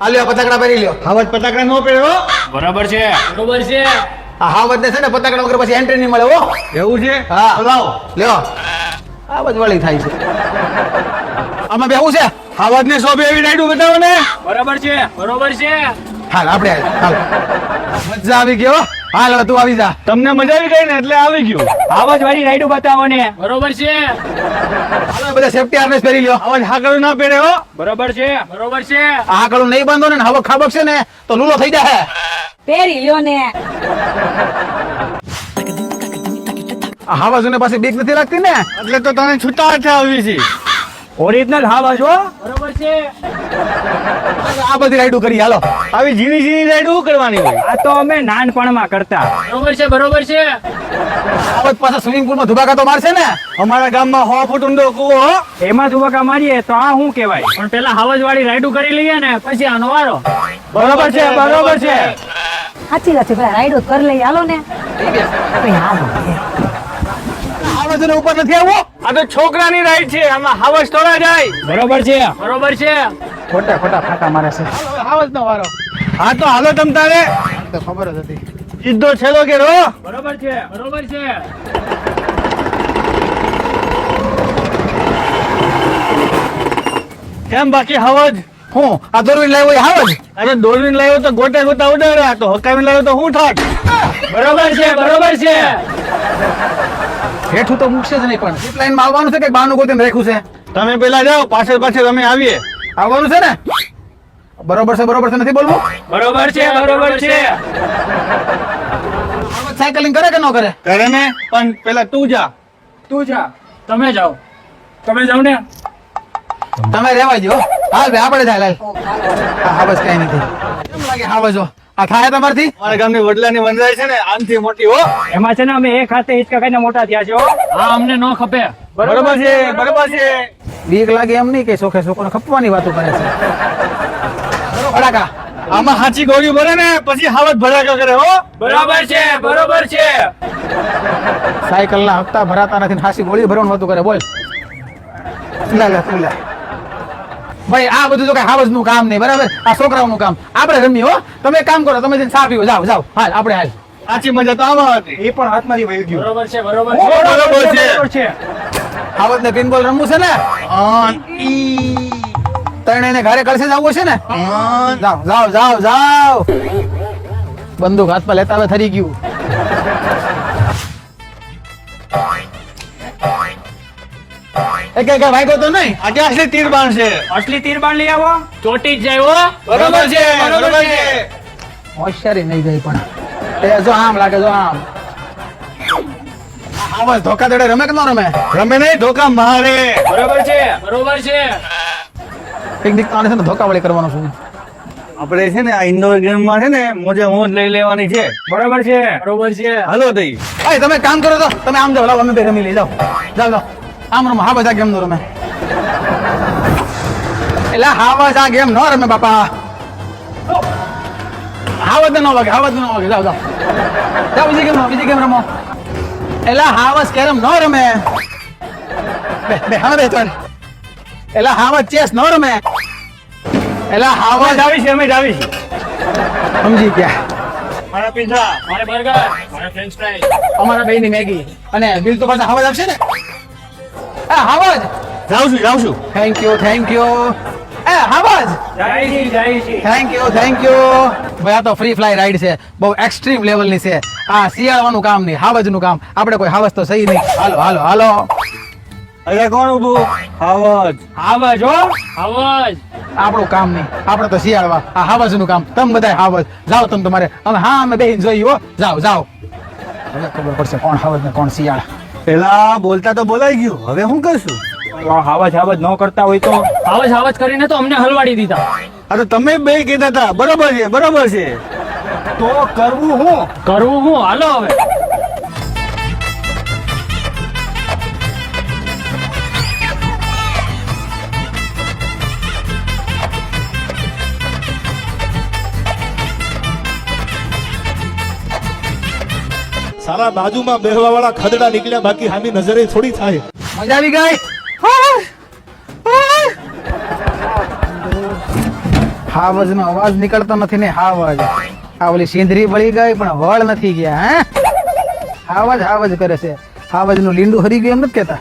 આ લ્યો પતાકડા પહેરી લ્યો. હાવજ પતાકડા નો પહેર્યો બરાબર છે. બરોબર છે. આ હાવજ ને છે ને પતાકડા વગર પછી એન્ટ્રી નહીં મળે હો. એવું છે? હા. લાવો. લ્યો. આ બધ વળી થાય છે. આમાં બેવું છે? હાવજ ને શોભે એવી રાઈડું બતાવો ને. બરાબર છે બરોબર છે. હાલ આપણે હાલ. મજા આવી ગયો હાલ તું આવી જા. તમને મજા આવી ગઈ ને એટલે આવી ગયો. આવાજ વાળી રાઈડો બતાવો ને બરોબર છે. હાલો બધા સેફટી હાર્નેસ પહેરી લ્યો. આવાજ હાકડું ના પહેરે હો. બરોબર છે. બરોબર છે. હાકડું નહીં બાંધો ને હવે ખાબકશે ને તો લૂલો થઈ જાય પહેરી લ્યો ને. આ હાવાજોને પાસે બીક નથી લાગતી ને? એટલે તો તને છૂટા હાથે આવી છે. ઓરિજિનલ હા હો. બરોબર છે. આ બધી રાઈડું કરી હાલો. આવી ઝીણી ઝીણી રાઈડ કરવાની હોય? આ તો અમે નાનપણમાં કરતા. બરોબર છે બરોબર છે. આવત પાછા સ્વિમિંગ પુલમાં ધુબાકા તો મારશે ને? અમારા ગામમાં હો ફૂટ ઊંડો કૂવો એમાં ધુબાકા મારીએ તો આ શું કહેવાય? પણ પેલા હાવાજ વાળી રાઈડું કરી લઈએ ને પછી આનો વારો. બરોબર છે બરોબર છે. સાચી વાત છે પેલા રાઈડો કરી લઈ હાલો ને. ભાઈ છે ને ઉપર નથી આવવો? આ તો છોકરાની રાઈડ છે આમાં હાવજ થોડા જાય. બરોબર છે. બરોબર છે. ખોટા ખોટા ફાટા મારે છે. હાવસ નો વારો. હા તો હાલો તમ તારે. તો ખબર જ હતી. સીધો છેલ્લો કે રો બરોબર છે બરોબર છે. કેમ બાકી હાવજ? હું? આ દોરવીને લાવ્યો હાવજ? અરે દોરવીને લાવ્યો તો ગોટા ગોટા ઉડાડ્યા તો હકાવીને લાવ્યો તો હું થાત? બરોબર છે બરોબર છે. હેઠું તો મૂકશે જ નહીં પણ. ઝીપ લાઈનમાં આવવાનું છે કે બાનું ગોતીને રાખ્યું છે? તમે પેલા જાઓ પાછળ પાછળ અમે આવીએ. આવવાનું છે ને? બરોબર છે બરોબર છે નથી બોલવું? બરોબર છે બરોબર છે. સાયકલિંગ કરે કે ન કરે? કરે ને પણ પેલા તું જા. તું જા. તમે જાઓ. તમે જાઓ ને. તમે રેવા જો હાલ ભાઈ આપણે થાય લાલ. હા બસ કઈ નથી. કેમ લાગે? હાવજો આ થાય તમારથી? અમારા ગામની વડલાની વનરાઈ છે ને આનથી મોટી હો. એમાં છે ને અમે એક હાથે હિચકા ખાઈને મોટા થયા છે હા. અમને ન ખપે. બરોબર છે બરોબર છે. બીક લાગે એમ નહીં કે સોખે સોખોને ખપવાની વાતો કરે છે. ફટાકા આમાં હાચી ગોળી ભરે ને પછી હાવત ભરાકો કરે હો. બરાબર છે બરોબર છે. સાયકલ ના હપ્તા ભરાતા નથી હાચી ગોળી ભરવાનું વાતું કરે બોલ. લે લે ભાઈ આ બધું તો કઈ હાવજનું કામ નહીં બરાબર? આ છોકરાઓનું કામ. આપણે રમી હો. તમે કામ કરો તમે જઈને ચા પીવો. જાઓ જાઓ. હાલ આપણે હાલ. સાચી મજા તો આમાં હતી. એ પણ હાથમાંથી વહી ગયું. બરોબર છે બરોબર બરોબર છે. બરોબર છે. હાવજ ને પિનબોલ રમવું છે ને? તને એને ઘરે કરશે જવું છે ને? જાઓ જાઓ જાઓ જાઓ. બંદૂક હાથમાં લેતા હવે થરી ગયું. એક એક ભાગ્યો તો નહીં. આજે આટલી તીર બાણ છે? અસલી તીર બાણ લઈ આવો. ચોટી જ જાય બરોબર છે બરોબર છે. હોશિયારી નહીં ગઈ પણ. એ જો આમ લાગે જો આમ. આવાજ ધોકા દડે રમે કે ન રમે? રમે નહીં ધોકા મારે. બરોબર છે બરોબર છે. એક દીક તાણે છે ને ધોકા વળી કરવાનો છું. આપણે છે ને આ ઇન્ડોર ગેમમાં છે ને મોજે મોજ લઈ લેવાની છે. બરોબર છે. બરોબર છે. હાલો ભાઈ તમે કામ કરો તો તમે આમ જાઓ અમે બે રમી લઈ જાઓ. જાઓ જાઓ. આમ રમો હા બધા ગેમ નો રમે. એટલે હાવજ આ ગેમ નો રમે બાપા. હાવજ ન વાગે હાવજ ન વાગે. જાઓ જાઓ. જાઓ બીજી ગેમ બીજી ગેમ રમો. એટલે હાવજ કેરમ ન રમે. બે બે હા બે ચાલ એટલે હાવજ ચેસ ન રમે. એટલે હાવજ આવી છે અમે આવી છે સમજી ગયા. મારા પિઝા મારા બર્ગર મારા ફ્રેન્ચ ફ્રાઈઝ અમારા બેની મેગી. અને બિલ તો પાછા હાવજ આપશે ને? એ હાવજ. જાઉં છું જાઉં છું થેન્ક યુ થેન્ક યુ એ હાવજ. થેન્ક યુ થેન્ક યુ ભાઈ આ તો ફ્રી ફ્લાય રાઈડ છે. બહુ એક્સ્ટ્રીમ લેવલની છે. આ શિયાળવાનું કામ નહીં હાવજનું કામ. આપણે કોઈ હાવજ તો સહી નહીં. હાલો હાલો હાલો. અરે કોણ ઉભું હાવજ. હાવજ હો. હાવજ. આપણું કામ નહીં. આપણે તો શિયાળવા. આ હાવજનું કામ. તમે બધા હાવજ. જાઓ તમે તમારે. અમે હા અમે બેહીને જોઈએ હો. જાઓ જાઓ. હવે ખબર પડશે કોણ હાવજ ને કોણ શિયાળ. પેલા બોલતા તો બોલાઈ ગયું. હવે શું કરશું? હાવજ હાવજ ન કરતા હોય તો. હાવજ હાવજ કરીને તો અમને હલવાડી દીધા. તો તમે બે કીધા હતા બરોબર છે બરોબર છે. તો કરવું હું? કરવું હું? હાલો હવે. સાલા બાજુમાં બેહવા વાળા ખદડા નીકળ્યા, બાકી હામી નજરે થોડી થાય. મજા આવી ગઈ? હા વજનો અવાજ નીકળતો નથી ને હાવજ આ ઓલી સિંધરી વળી ગઈ, પણ વળ નથી ગયા, હે? હા વજ કરે છે. હાવજનું લીંડું હરી ગયું, એમ નથી કેતા